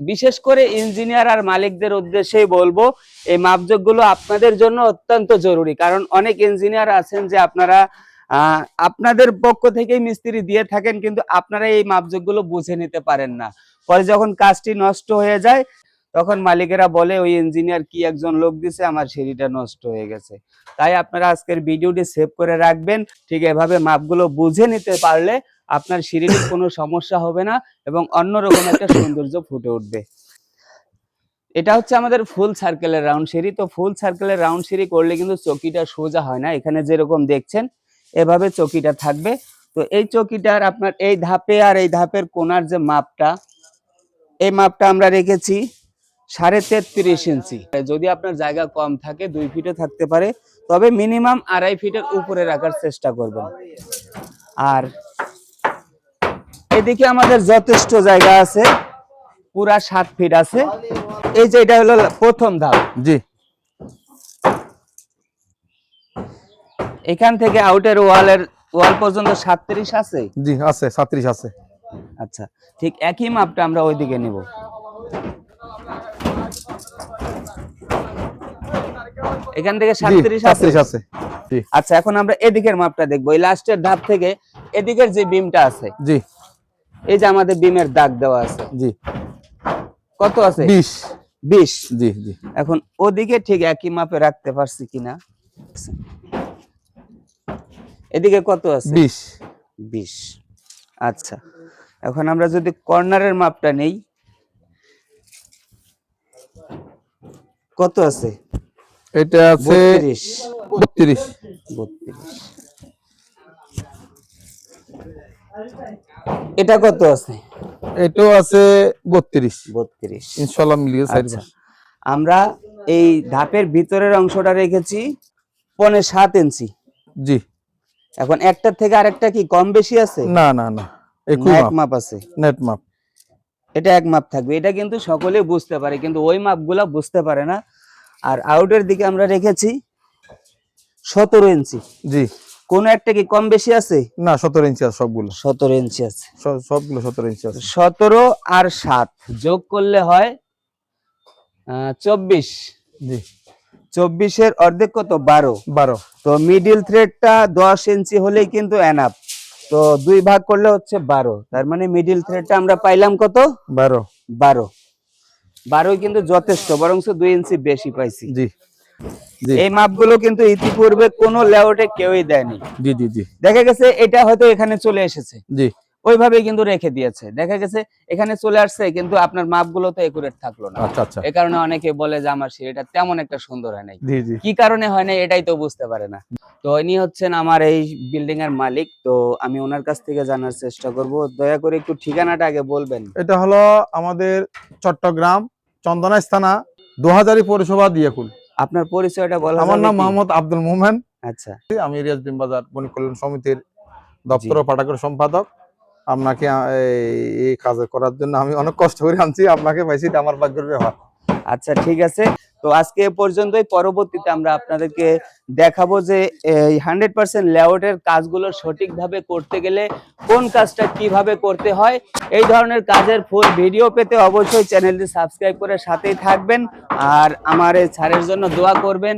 বিশেষ করে ইঞ্জিনিয়ার আর মালিকদের উদ্দেশ্যেই বলব, এই মাপজোকগুলো আপনাদের জন্য অত্যন্ত জরুরি। কারণ অনেক ইঞ্জিনিয়ার আছেন যে আপনারা আপনাদের পক্ষ থেকেই মিস্ত্রি দিয়ে থাকেন, কিন্তু আপনারা এই মাপজোকগুলো বুঝে নিতে পারেন না। পরে যখন কাজটি নষ্ট হয়ে যায়, তখন মালিকেরা বলে, ওই ইঞ্জিনিয়ার কি একজন লোক দিছে, আমার সিঁড়িটা নষ্ট হয়ে গেছে। তাই আপনারা আজকের ভিডিওটি সেভ করে রাখবেন। ঠিক এভাবে মাপগুলো বুঝে নিতে পারলে আপনার সিঁড়ির কোনো সমস্যা হবে না এবং অন্যরকম একটা সৌন্দর্য ফুটে উঠবে। এটা হচ্ছে আমাদের ফুল সার্কেলের রাউন্ড সিঁড়ি। তো ফুল সার্কেলের রাউন্ড সিঁড়ি করলে কিন্তু চকিটা সোজা হয় না। এখানে যেরকম দেখছেন, এভাবে চকিটা থাকবে। তো এই চকিটার আপনার এই ধাপে আর এই ধাপের কোনার যে মাপটা, এই মাপটা আমরা রেখেছি সাড়ে তেত্রিশ ইঞ্চি। যদি আপনার জায়গা কম থাকে, দুই ফিটও থাকতে পারে। তবে মিনিমাম আড়াই ফিটের উপরে রাখার চেষ্টা করবেন। আর এদিকে আমাদের যথেষ্ট জায়গা আছে। পুরা সাত ফিট আছে। এই যে এটা হলো প্রথম ধাপ। জি। এখান থেকে আউটের ওয়ালের ওয়াল পর্যন্ত সাতত্রিশ আছে? জি আছে সাত্রিশ আছে। আচ্ছা ঠিক একই মাপটা আমরা ওইদিকে নিব। এখান থেকে সাতত্রিশ আছে? সাত্রিশ আছে। আচ্ছা এখন আমরা এদিকের মাপটা দেখব। এই লাস্টের ধাপ থেকে এদিকের যে বিমটা আছে জি। এই যে আমাদের বিমের দাগ দেওয়া আছে। জি। কত আছে? বিশ। বিশ? জি জি। এখন ওদিকে ঠিক একই মাপে রাখতে পারছি কিনা? এদিকে কত আছে? বিশ। বিশ। আচ্ছা। এখন আমরা যদি কর্নারের মাপটা নেই কত আছে? এটা আছে বত্রিশ। বত্রিশ। বত্রিশ। এটা কত আছে? এটাও আছে বত্রিশ। বত্রিশ। ইনশাল্লাহ মিলিয়ে আচ্ছা। আমরা এই ধাপের ভিতরের অংশটা রেখেছি পনে সাত ইঞ্চি। জি। এখন একটার থেকে আরেকটা কি কম বেশি আছে? না না না। মাপ। মাপ আছে। নেট মাপ। এটা এক মাপ থাকবে। এটা কিন্তু সকলে বুঝতে পারে কিন্তু ওই মাপগুলা বুঝতে পারে না। আর আউটের দিকে আমরা রেখেছি সতেরো ইঞ্চি। জি। কোন একটা কি কম বেশি আছে? না সতেরো ইঞ্চি আছে সবগুলো। সতেরো ইঞ্চি আছে। সবগুলো সতেরো ইঞ্চি আছে। সতেরো আর সাত। যোগ করলে হয় চব্বিশ। জি। চব্বিশের অর্ধেক কত? বারো। বারো। তো মিডিল থ্রেডটা দশ ইঞ্চি হলেই কিন্তু এনাফ তো দুই ভাগ করলে হচ্ছে বারো। তার মানে মিডিল থ্রেডটা আমরা পাইলাম কত? বারো। বারো। বারোই কিন্তু যথেষ্ট বরং দুই ইঞ্চি বেশি পাইছি। জি জি। এই মাপগুলো কিন্তু ইতিপূর্বে কোনো লেআউটে কেউই দেয়নি। জি জি জি। দেখা গেছে এটা হয়তো এখানে চলে এসেছে। জি। ওইভাবেই কিন্তু রেখে দিয়েছে। দেখা গেছে এখানে চলে আসছে কিন্তু আপনার মাপগুলো তো একুরেট থাকল না। আচ্ছা আচ্ছা। এ কারণে অনেকে বলে যে আমার সিঁড়িটা তেমন একটা সুন্দর হয় নাই। জি জি। কি কারণে হয় না এটাই তো বুঝতে পারে না। তো ইনি হচ্ছেন আমার এই বিল্ডিং এর মালিক। তো আমি ওনার কাছ থেকে জানার চেষ্টা করব। দয়া করে একটু ঠিকানাটা আগে বলবেন। এটা হলো আমাদের চট্টগ্রাম চন্দনা স্থানা দু হাজারি পৌরসভা দিয়াকুল। আপনার পরিচয়টা বলা আমার নাম? মোহাম্মদ আব্দুল মোমেন। আচ্ছা। আমি রিয়াজ বাজার বণিক কল্যাণ সমিতির দপ্তর ও পাঠাগার সম্পাদক। আপনাকে এই- কাজ করার জন্য আমি অনেক কষ্ট করে আনছি। আপনাকে পাইছি আমার ভাগ্যের ব্যাপার আচ্ছা ঠিক আছে। তো আজকে এ পর্যন্তই। পরবর্তীতে আমরা আপনাদেরকে দেখাবো যে এই হান্ড্রেড পার্সেন্ট লেআউটের কাজগুলো সঠিকভাবে করতে গেলে কোন কাজটা কীভাবে করতে হয়। এই ধরনের কাজের ফুল ভিডিও পেতে অবশ্যই চ্যানেলটি সাবস্ক্রাইব করে সাথেই থাকবেন। আর আমার এই ছাড়ের জন্য দোয়া করবেন।